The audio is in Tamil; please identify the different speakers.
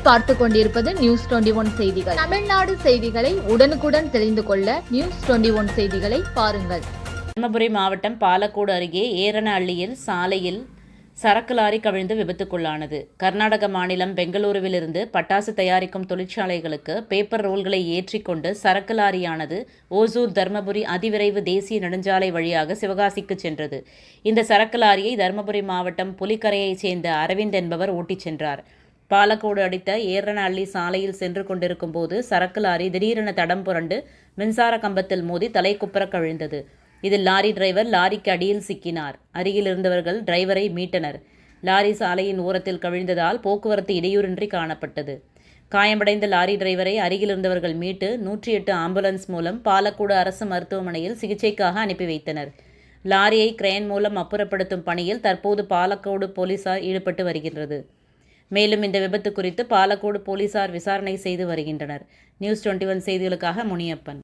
Speaker 1: பார்த்து கொண்டிருப்பது நியூஸ் டுவெண்டி ஒன் செய்திகள். தமிழ்நாடு செய்திகளை உடனுக்குடன் தெரிந்து கொள்ள நியூஸ் டுவெண்டி ஒன் செய்திகளை பாருங்கள்.
Speaker 2: தருமபுரி மாவட்டம் பாலக்கோடு அருகே ஏரணஅள்ளியில் சாலையில் சரக்கு லாரி கவிழ்ந்து விபத்துக்குள்ளானது. கர்நாடக மாநிலம் பெங்களூருவிலிருந்து பட்டாசு தயாரிக்கும் தொழிற்சாலைகளுக்கு பேப்பர் ரோல்களை ஏற்றிக்கொண்டு சரக்கு லாரியானது ஓசூர் தர்மபுரி அதிவிரைவு தேசிய நெடுஞ்சாலை வழியாக சிவகாசிக்கு சென்றது. இந்த சரக்கு லாரியை தருமபுரி மாவட்டம் புலிக்கரையைச் சேர்ந்த அரவிந்த் என்பவர் ஓட்டிச் சென்றார். பாலக்கோடு அடித்த ஏரணஅள்ளி சாலையில் சென்று கொண்டிருக்கும் போது சரக்கு லாரி திடீரென தடம் புரண்டு மின்சார கம்பத்தில் மோதி தலைக்குப்புற கவிழ்ந்தது. இதில் லாரி டிரைவர் லாரிக்கு அடியில் சிக்கினார். அருகில் இருந்தவர்கள் டிரைவரை மீட்டனர். லாரி சாலையின் ஓரத்தில் கவிழ்ந்ததால் போக்குவரத்து இடையூறின்றி காணப்பட்டது. காயமடைந்த லாரி டிரைவரை அருகில் இருந்தவர்கள் மீட்டு நூற்றி எட்டு ஆம்புலன்ஸ் மூலம் பாலக்கோடு அரசு மருத்துவமனையில் சிகிச்சைக்காக அனுப்பி வைத்தனர். லாரியை கிரேன் மூலம் அப்புறப்படுத்தும் பணியில் தற்போது பாலக்கோடு போலீசார் ஈடுபட்டு வருகின்றது. மேலும் இந்த விபத்து குறித்து பாலக்கோடு போலீசார் விசாரணை செய்து வருகின்றனர். நியூஸ் டுவெண்ட்டி ஒன் செய்திகளுக்காக முனியப்பன்.